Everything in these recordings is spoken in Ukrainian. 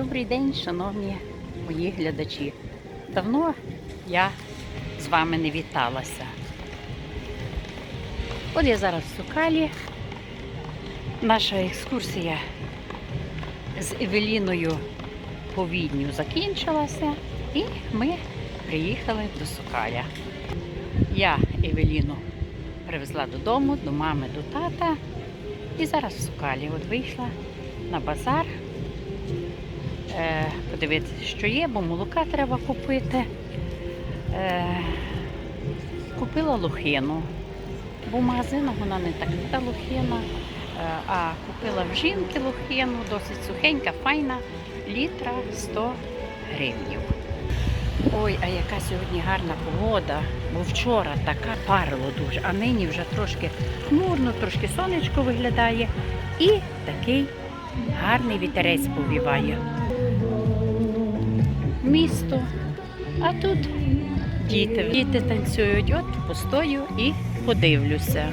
Добрий день, шановні мої глядачі. Давно я з вами не віталася. От я зараз в Сукалі. Наша екскурсія з Евеліною по Відню закінчилася, і ми приїхали до Сукаля. Я Евеліну привезла додому, до мами, до тата. І зараз в Сукалі. От вийшла на базар. Е, подивитися, що є, бо молока треба купити. Е, купила лохину, бо в магазинах вона не така та лохина. Е, а купила в жінки лохину, досить сухенька, файна, літра 100 гривнів. Ой, а яка сьогодні гарна погода, бо вчора така парило дуже, а нині вже трошки хмурно, трошки сонечко виглядає і такий гарний вітерець повіває. Місто, а тут діти. Діти танцюють, от постою і подивлюся.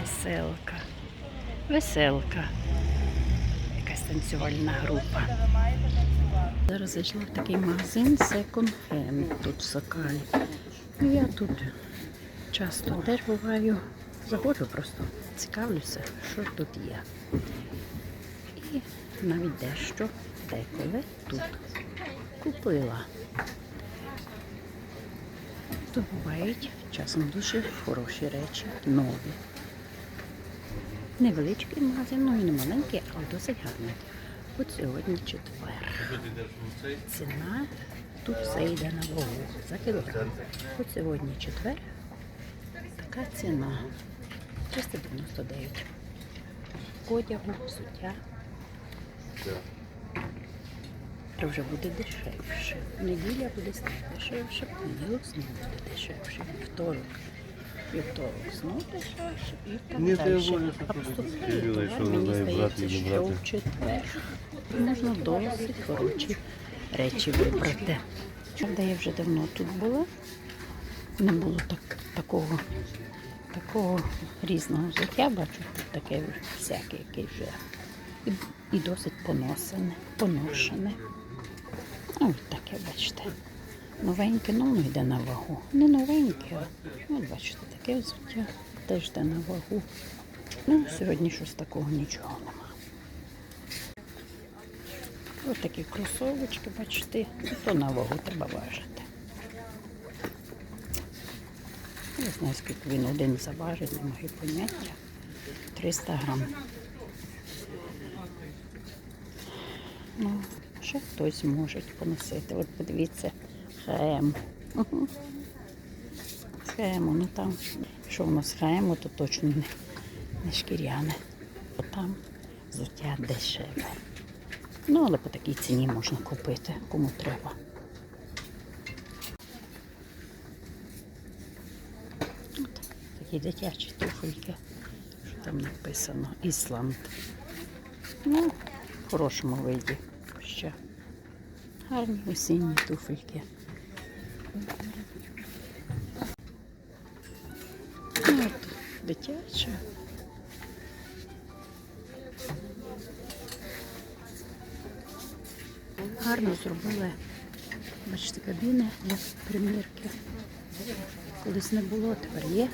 Веселка. Веселка. Танцювальна група. Зараз зайшла в такий магазин Second Hand тут в Сокалі. Ну, Я тут часто теж буваю. Заходжу просто, цікавлюся, що тут є. І навіть дещо деколи тут купила. То бувають часом дуже хороші речі, нові. Невеличкий магазин, ну і не маленький, але досить гарний. От сьогодні четвер. Ціна тут все йде на вагу за кілограм. От сьогодні четвер. Така ціна 399. Одягу, взуття. То вже буде дешевше. Неділя буде дешевше, понеділок знову буде дешевше. Вівторок. Вівторок знову дешевше і я далі. А просто поступає товар, мені здається, що в четвер. Можна досить хороші речі вибрати. Правда, я вже давно тут була. Не було так, такого, такого різного взуття. Бачу, тут таке всяке, яке вже і, і досить поносене, поношене. Ось таке, бачите. Новеньке, ну воно йде на вагу. Не новеньке, а от бачите, таке взуття теж йде на вагу. Ну, сьогодні щось такого нічого нема. Ось такі кросовочки, бачите, то на вагу треба важити. Не знаю, скільки він один заважить, не маю поняття. 300 грам. Ну, ще хтось може поносити. От подивіться, ХМ. Схему, ну там, що воно з ХМ, то точно не, не шкіряне. Там взуття дешеве. Ну, але по такій ціні можна купити, кому треба. От, такі дитячі туфельки. Що там написано? Ісланд. Ну, в хорошому виді ще. Гарні осінні туфельки. Дитяча. Гарно зробили, бачите, кабіни для примірки. Колись не було, тепер є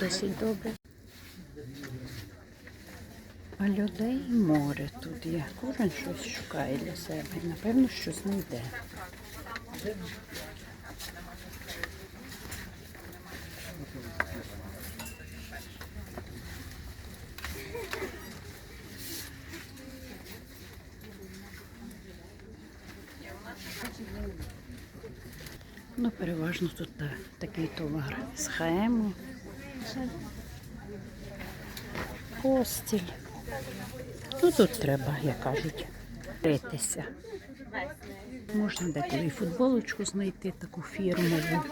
досить добре. А людей море тут є. Кожен щось шукає для себе. Напевно, щось знайде. Переважно тут такий товар з ХМу. Постіль. Ну тут треба, як кажуть, ритися. Можна деколи футболочку знайти, таку фірмову.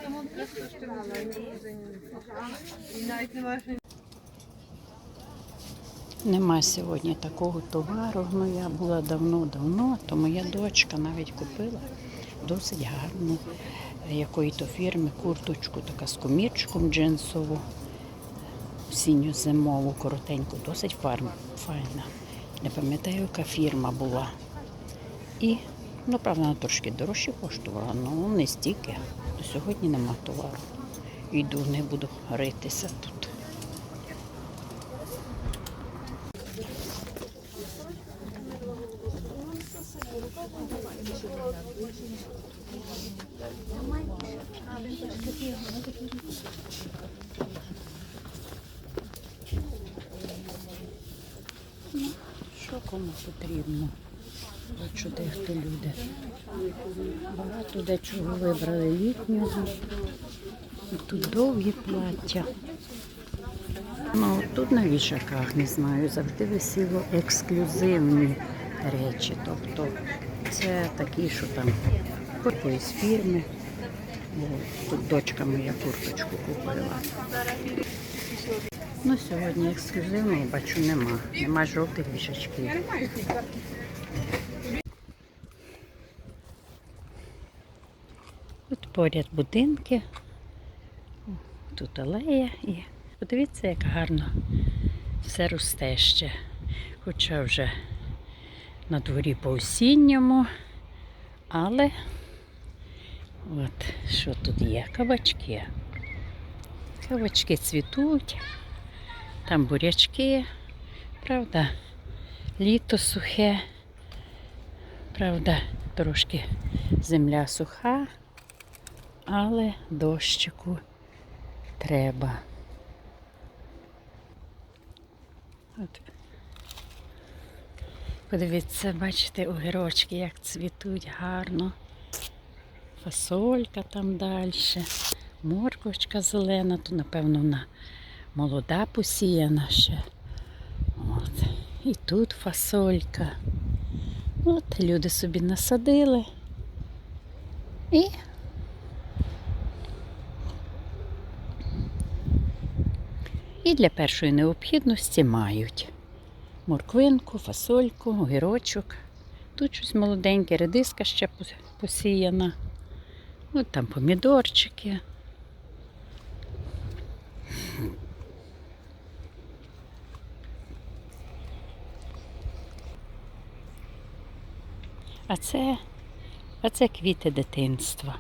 Нема сьогодні такого товару. Ну я була давно-давно, то моя дочка навіть купила досить гарну якої-то фірми, курточку, така з комірчиком джинсову, синю зимову, коротеньку, досить фарм, файна. Не пам'ятаю, яка фірма була. І, ну, правда, вона трошки дорожче коштувала, але не стільки. До сьогодні нема товару. Йду, не буду ритися тут. Що кому потрібно? Дехто люди. Багато дечого вибрали літнього. Тут довгі плаття. Ну, тут на вішаках, не знаю, завжди висіло ексклюзивні речі. Тобто це такі, що там якоїсь фірми. О, Тут дочка моя курточку купила. Ну, сьогодні ексклюзивного бачу нема. Нема жовтих вішачків. Тут поряд будинки. Тут алея і подивіться, як гарно все росте ще. Хоча вже на дворі по осінньому, але от що тут є? Кабачки. Кабачки цвітуть, там бурячки, правда, літо сухе, правда, трошки земля суха, але дощику треба. От. Подивіться, бачите, огірочки, як цвітуть гарно. Фасолька там далі. Морквочка зелена, то, напевно, вона молода посіяна ще. От. І тут фасолька. От люди собі насадили. І І для першої необхідності мають морквинку, фасольку, огірочок. Тут щось молоденьке, редиска ще посіяна. От там помідорчики. А це, а це квіти дитинства.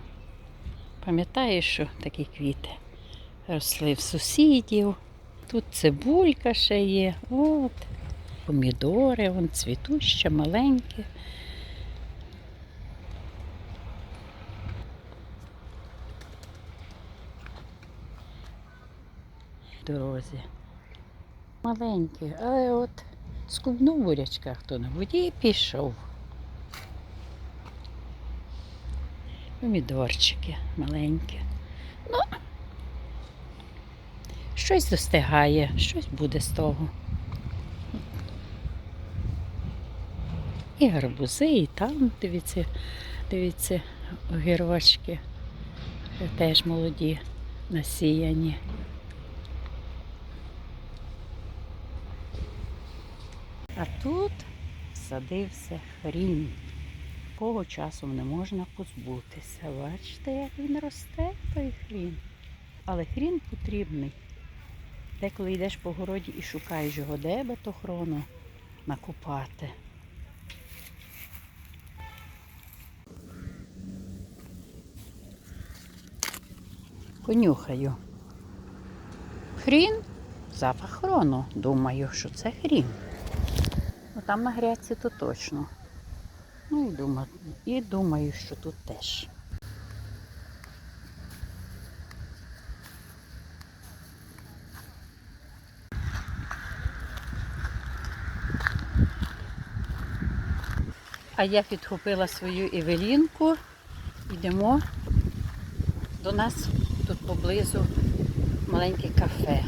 Пам'ятаєш, що такі квіти росли в сусідів. Тут цибулька ще є. От. Помідори, вон цвітуть ще маленькі. Дорозі. Маленькі, але от скубнув бурячка хто на воді і пішов. Помідорчики маленькі. Ну, щось достигає, щось буде з того. І гарбузи, і там, дивіться, дивіться, огірочки. Теж молоді, насіяні. А тут садився хрінь. Кого часом не можна позбутися. Бачите, як він росте, той хрін. Але хрін потрібний. Деколи йдеш по городі і шукаєш його, де би то хрону накопати. Понюхаю. Хрін? Запах хрону. Думаю, що це хрін. Ну там на грядці то точно. Ну і думаю, і думаю, що тут теж. А я підхопила свою Евелінку. Йдемо до нас тут поблизу маленьке кафе.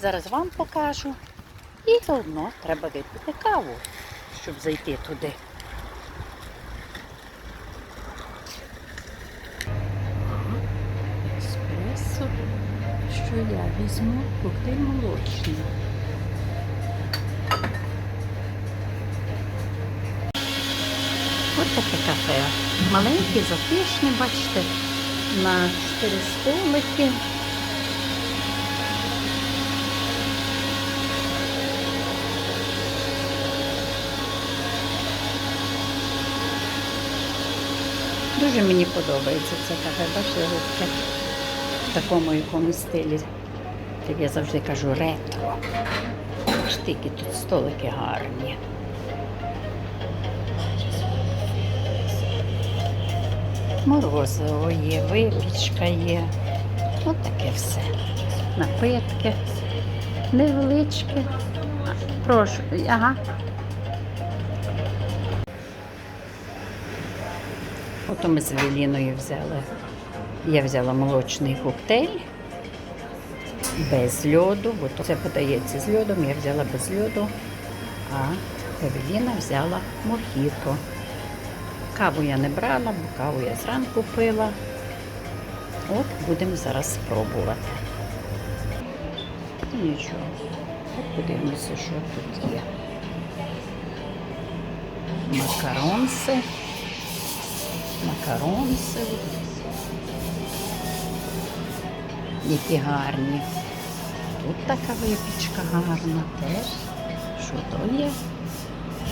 Зараз вам покажу. І заодно треба випити каву, щоб зайти туди. Еспресо, що я візьму коктейль молочний. Таке кафе. Маленьке, затишне, бачите, на чотири столики. Дуже мені подобається це кафе. Бачите, в такому якомусь стилі. Як я завжди кажу, ретро. Штики тут столики гарні. Морозиво є, випічка є. От таке все. Напитки. Невеличкі. Прошу, ага. Ото ми з Евеліною взяли. Я взяла молочний коктейль без льоду, бо це подається з льодом, я взяла без льоду, а Евеліна взяла мохіто. Каву я не брала, бо каву я зранку пила. От будемо зараз спробувати. Нічого. От подивимося, що тут є. Макаронси. Макаронси. Які гарні. Тут така випічка гарна теж. Що то є?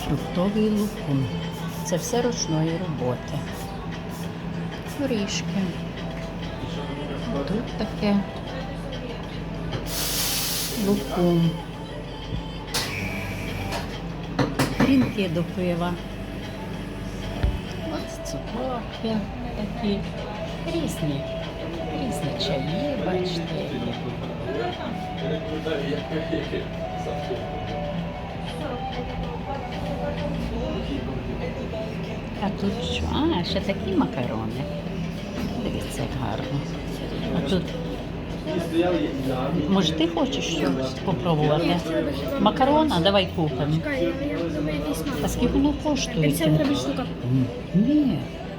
Фруктовий лукум. Це все ручної роботи. Горішки. Тут таке лукум. Грінки до пива. От цукорки такі. Різні. Різні чаї, бачите. А тут що? А, ще такі макарони. Дивіться, як гарно. А тут. Може, ти хочеш щось спробувати? Макарона, давай купимо. А скільки воно коштує? 50 гривень штука. Ні,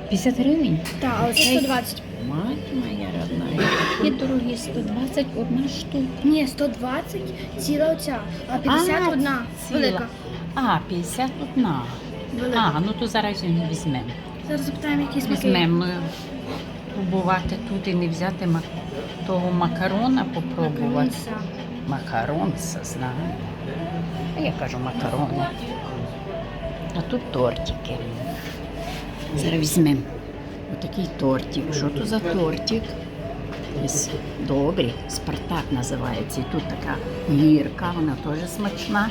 50 гривень. Так, але це 120. Мать моя родна, такі дорогі 120 одна штука. Ні, 120 ціла оця, а 51 ціла. велика. А, 51. Велика. А, ну то зараз візьмемо. Зараз запитаємо, які смаки. Візьмемо е, побувати тут і не взяти ма- того макарона попробувати. Макаронса. Макаронса, знаю. А я кажу макарони. А тут тортики. Зараз візьмемо отакий тортик. Що то за тортик? Добрі, добрий, Спартак називається. І тут така гірка, вона теж смачна.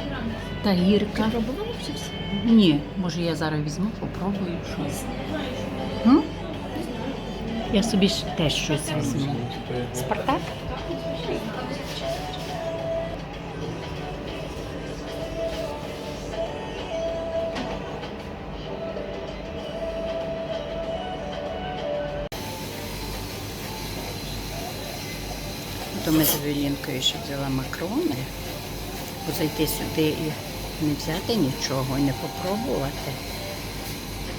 Та гірка. Ні, може я зараз візьму, попробую щось. М? Я собі теж щось візьму. Спартак? То ми з Велінкою ще взяла макрони, бо зайти сюди і не взяти нічого і не попробувати,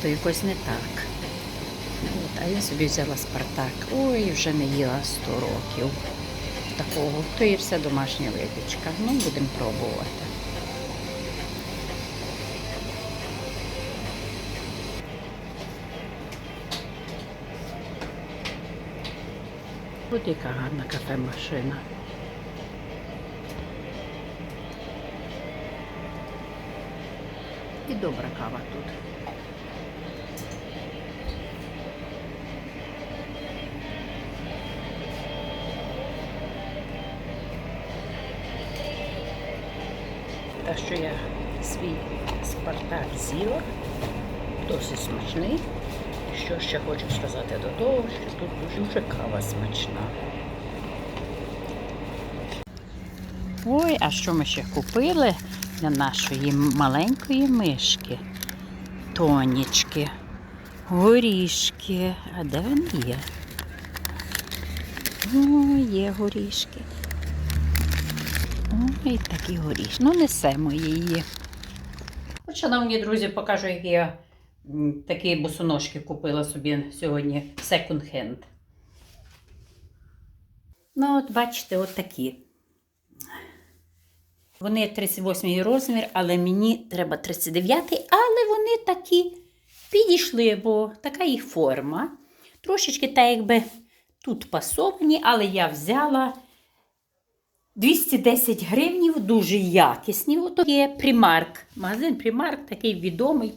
то якось не так. От, а я собі взяла Спартак. Ой, вже не їла 100 років такого. То є все домашня випічка. Ну, будемо пробувати. От яка гарна кафе-машина. І добра кава тут. Так що я свій Спартак з'їла, досить смачний. Що ще хочу сказати до того, що тут дуже кава смачна. Ой, а що ми ще купили для нашої маленької мишки? Тонічки, горішки. А де вони є? О, є горішки. Ой, такі горішки. Ну, несемо її. Шановні друзі, покажу, як я такі босоножки купила собі сьогодні секонд-хенд. Ну, от бачите, от такі. Вони 38 розмір, але мені треба 39, але вони такі підійшли, бо така їх форма. Трошечки так якби тут пасовані, але я взяла 210 гривнів, дуже якісні. Ото є Примарк. Магазин Примарк такий відомий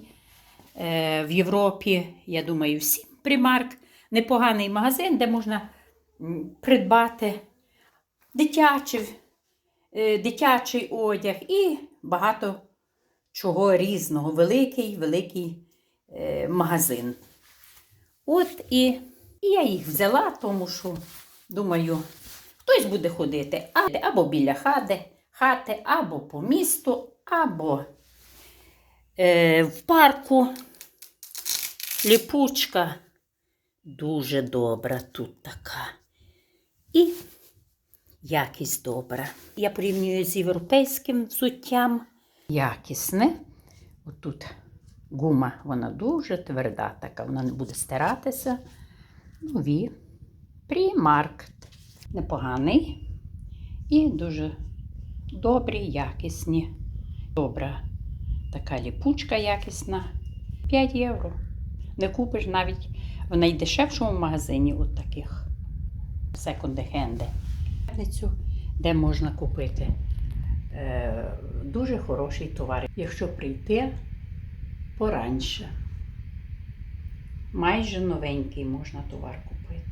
в Європі. Я думаю, всім Примарк. Непоганий магазин, де можна придбати дитячий, е, дитячий одяг і багато чого різного. Великий, великий е, магазин. От і, і я їх взяла, тому що, думаю, хтось буде ходити або біля хати, хати, або по місту, або е, в парку. Ліпучка дуже добра тут така. І якість добра. Я порівнюю з європейським взуттям. Якісне. Отут гума, вона дуже тверда, така, вона не буде стиратися. Нові. Примаркт. Непоганий. І дуже добрі, якісні. Добра така ліпучка якісна. 5 євро. Не купиш навіть в найдешевшому магазині от таких секонд-хенди. Де можна купити е, дуже хороший товар. Якщо прийти пораньше, майже новенький можна товар купити.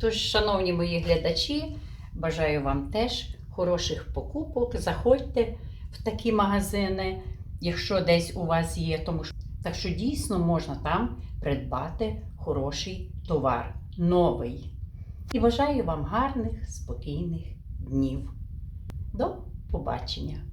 Тож, шановні мої глядачі, бажаю вам теж хороших покупок. Заходьте в такі магазини, якщо десь у вас є, тому що так що дійсно можна там придбати хороший товар, новий. І бажаю вам гарних, спокійних днів. До побачення!